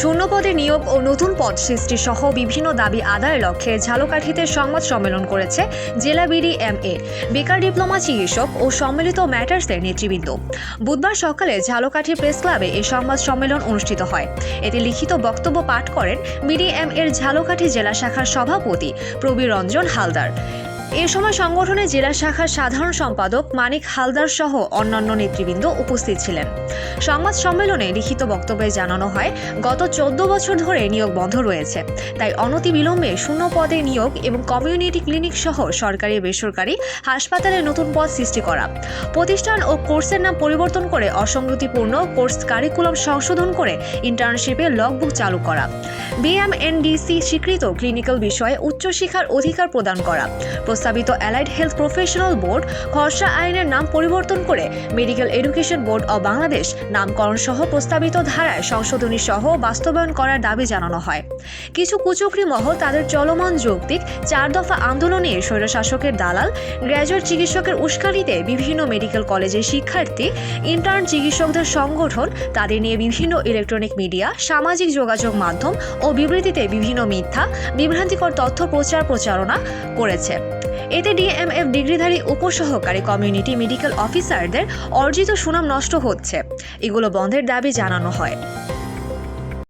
শূন্যপদে নিয়োগ ও নতুন পদ সৃষ্টি সহ বিভিন্ন দাবি আদায়ের লক্ষ্যে ঝালকাঠিতে সংবাদ সম্মেলন করেছে জেলা বিডি এম এ বেকার ডিপ্লোমা চিকিৎসক ও সম্মিলিত ম্যাটার্সের নেতৃবৃন্দ। বুধবার সকালে ঝালকাঠি প্রেস ক্লাবে এই সংবাদ সম্মেলন অনুষ্ঠিত হয়। এতে লিখিত বক্তব্য পাঠ করেন বিডিএম এর ঝালকাঠি জেলা শাখার সভাপতি প্রবীর রঞ্জন হালদার। এ সময় সংগঠনের জেলা শাখার সাধারণ সম্পাদক মানিক হালদার সহ অন্যান্য নেতৃবৃন্দ উপস্থিত ছিলেন। সংবাদ সম্মেলনে লিখিত বক্তব্যে জানানো হয়, গত চোদ্দ বছর ধরে নিয়োগ বন্ধ রয়েছে। তাই অনতিবিলম্বে শূন্য পদে নিয়োগ এবং কমিউনিটি ক্লিনিক সহ সরকারি বেসরকারি হাসপাতালে নতুন পদ সৃষ্টি করা। প্রতিষ্ঠান ও কোর্সের নাম পরিবর্তন করে অসঙ্গতিপূর্ণ কোর্স কারিকুলাম সংশোধন করে ইন্টার্নশিপে লগবুক চালু করা। বিএমএনডিসি স্বীকৃত ক্লিনিক্যাল বিষয়ে উচ্চশিক্ষার অধিকার প্রদান করা। প্রস্তাবিত অ্যালাইড হেলথ প্রফেশনাল বোর্ড খসড়া আইনের নাম পরিবর্তন করে medical education board of Bangladesh নামকরণ সহ প্রস্তাবিত ধারায় সংশোধনী সহ বাস্তবায়ন করার দাবি জানানো হয়। কিছু কুচক্রি মহল তাদের চলমান যৌক্তিক চার দফা আন্দোলনে স্বৈরশাসকের দালাল, গ্র্যাজুয়েট চিকিৎসকের উস্কানিতে বিভিন্ন মেডিকেল কলেজের শিক্ষার্থী, ইন্টার্ন চিকিৎসকদের সংগঠন, তাদের নিয়ে বিভিন্ন ইলেকট্রনিক মিডিয়া, সামাজিক যোগাযোগ মাধ্যম ও বিবৃতিতে বিভিন্ন মিথ্যা, বিভ্রান্তিকর তথ্য প্রচার প্রচারণা করেছে। এতে ডিএমএফ ডিগ্রিধারী উপসহকারী কমিউনিটি মেডিকেল অফিসারদের অর্জিত সুনাম নষ্ট হচ্ছে। এগুলো বন্ধের দাবি জানানো হয়।